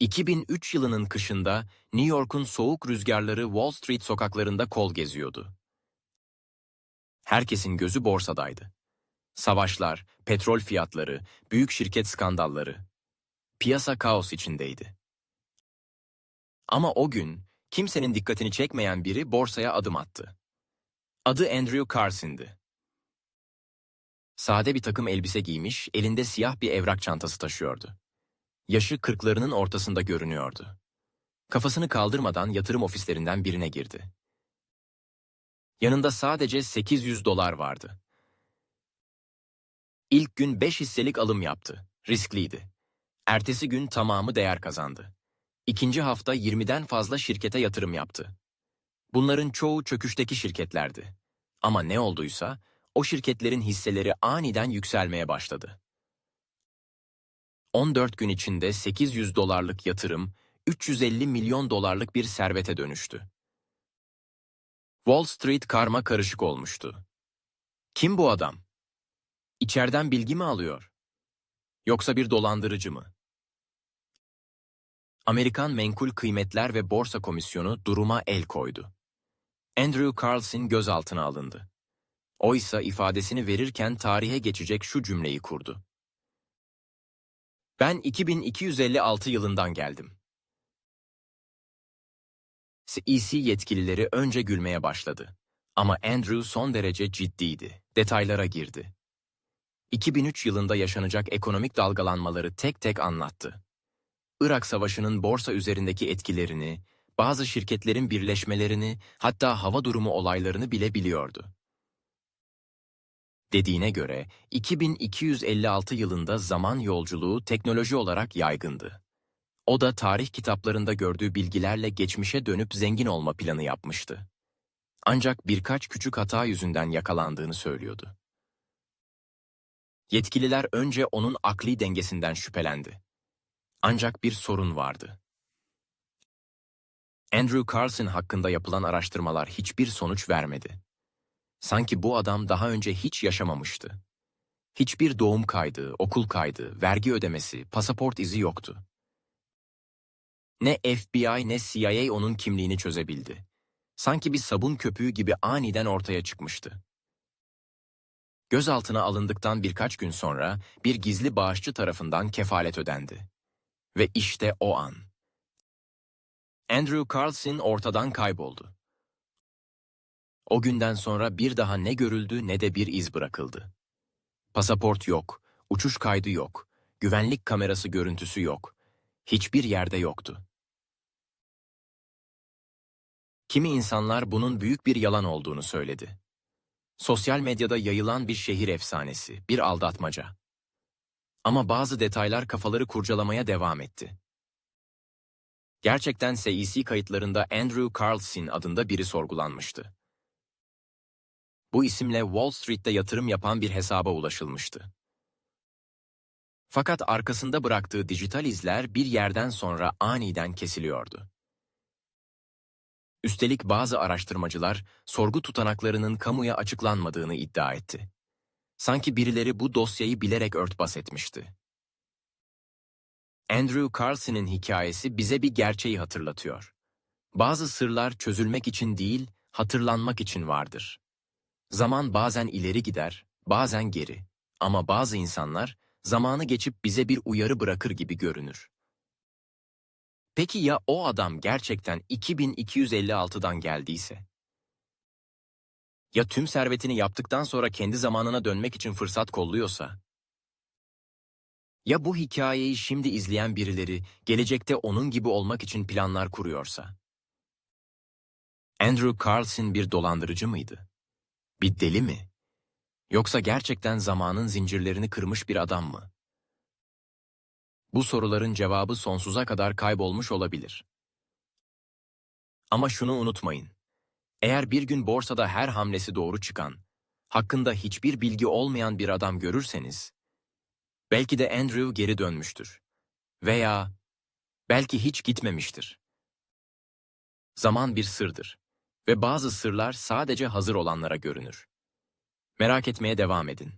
2003 yılının kışında New York'un soğuk rüzgarları Wall Street sokaklarında kol geziyordu. Herkesin gözü borsadaydı. Savaşlar, petrol fiyatları, büyük şirket skandalları. Piyasa kaos içindeydi. Ama o gün kimsenin dikkatini çekmeyen biri borsaya adım attı. Adı Andrew Carson'dı. Sade bir takım elbise giymiş, elinde siyah bir evrak çantası taşıyordu. Yaşı kırklarının ortasında görünüyordu. Kafasını kaldırmadan yatırım ofislerinden birine girdi. Yanında sadece 800 dolar vardı. İlk gün 5 hisselik alım yaptı. Riskliydi. Ertesi gün tamamı değer kazandı. İkinci hafta 20'den fazla şirkete yatırım yaptı. Bunların çoğu çöküşteki şirketlerdi. Ama ne olduysa o şirketlerin hisseleri aniden yükselmeye başladı. 14 gün içinde 800 dolarlık yatırım 350 milyon dolarlık bir servete dönüştü. Wall Street karma karışık olmuştu. Kim bu adam? İçeriden bilgi mi alıyor? Yoksa bir dolandırıcı mı? Amerikan Menkul Kıymetler ve Borsa Komisyonu duruma el koydu. Andrew Carlson gözaltına alındı. Oysa ifadesini verirken tarihe geçecek şu cümleyi kurdu. Ben 2256 yılından geldim. CEC yetkilileri önce gülmeye başladı. Ama Andrew son derece ciddiydi. Detaylara girdi. 2003 yılında yaşanacak ekonomik dalgalanmaları tek tek anlattı. Irak Savaşı'nın borsa üzerindeki etkilerini, bazı şirketlerin birleşmelerini, hatta hava durumu olaylarını bile biliyordu. Dediğine göre 2256 yılında zaman yolculuğu teknoloji olarak yaygındı. O da tarih kitaplarında gördüğü bilgilerle geçmişe dönüp zengin olma planı yapmıştı. Ancak birkaç küçük hata yüzünden yakalandığını söylüyordu. Yetkililer önce onun akli dengesinden şüphelendi. Ancak bir sorun vardı. Andrew Carlson hakkında yapılan araştırmalar hiçbir sonuç vermedi. Sanki bu adam daha önce hiç yaşamamıştı. Hiçbir doğum kaydı, okul kaydı, vergi ödemesi, pasaport izi yoktu. Ne FBI ne CIA onun kimliğini çözebildi. Sanki bir sabun köpüğü gibi aniden ortaya çıkmıştı. Gözaltına alındıktan birkaç gün sonra bir gizli bağışçı tarafından kefalet ödendi. Ve işte o an. Andrew Carlson ortadan kayboldu. O günden sonra bir daha ne görüldü ne de bir iz bırakıldı. Pasaport yok, uçuş kaydı yok, güvenlik kamerası görüntüsü yok. Hiçbir yerde yoktu. Kimi insanlar bunun büyük bir yalan olduğunu söyledi. Sosyal medyada yayılan bir şehir efsanesi, bir aldatmaca. Ama bazı detaylar kafaları kurcalamaya devam etti. Gerçekten SEC kayıtlarında Andrew Carlson adında biri sorgulanmıştı. Bu isimle Wall Street'te yatırım yapan bir hesaba ulaşılmıştı. Fakat arkasında bıraktığı dijital izler bir yerden sonra aniden kesiliyordu. Üstelik bazı araştırmacılar sorgu tutanaklarının kamuya açıklanmadığını iddia etti. Sanki birileri bu dosyayı bilerek örtbas etmişti. Andrew Carlson'ın hikayesi bize bir gerçeği hatırlatıyor. Bazı sırlar çözülmek için değil, hatırlanmak için vardır. Zaman bazen ileri gider, bazen geri. Ama bazı insanlar zamanı geçip bize bir uyarı bırakır gibi görünür. Peki ya o adam gerçekten 2256'dan geldiyse? Ya tüm servetini yaptıktan sonra kendi zamanına dönmek için fırsat kolluyorsa? Ya bu hikayeyi şimdi izleyen birileri gelecekte onun gibi olmak için planlar kuruyorsa? Andrew Carlson bir dolandırıcı mıydı? Bir deli mi? Yoksa gerçekten zamanın zincirlerini kırmış bir adam mı? Bu soruların cevabı sonsuza kadar kaybolmuş olabilir. Ama şunu unutmayın. Eğer bir gün borsada her hamlesi doğru çıkan, hakkında hiçbir bilgi olmayan bir adam görürseniz, belki de Andrew geri dönmüştür. Veya belki hiç gitmemiştir. Zaman bir sırdır ve bazı sırlar sadece hazır olanlara görünür. Merak etmeye devam edin.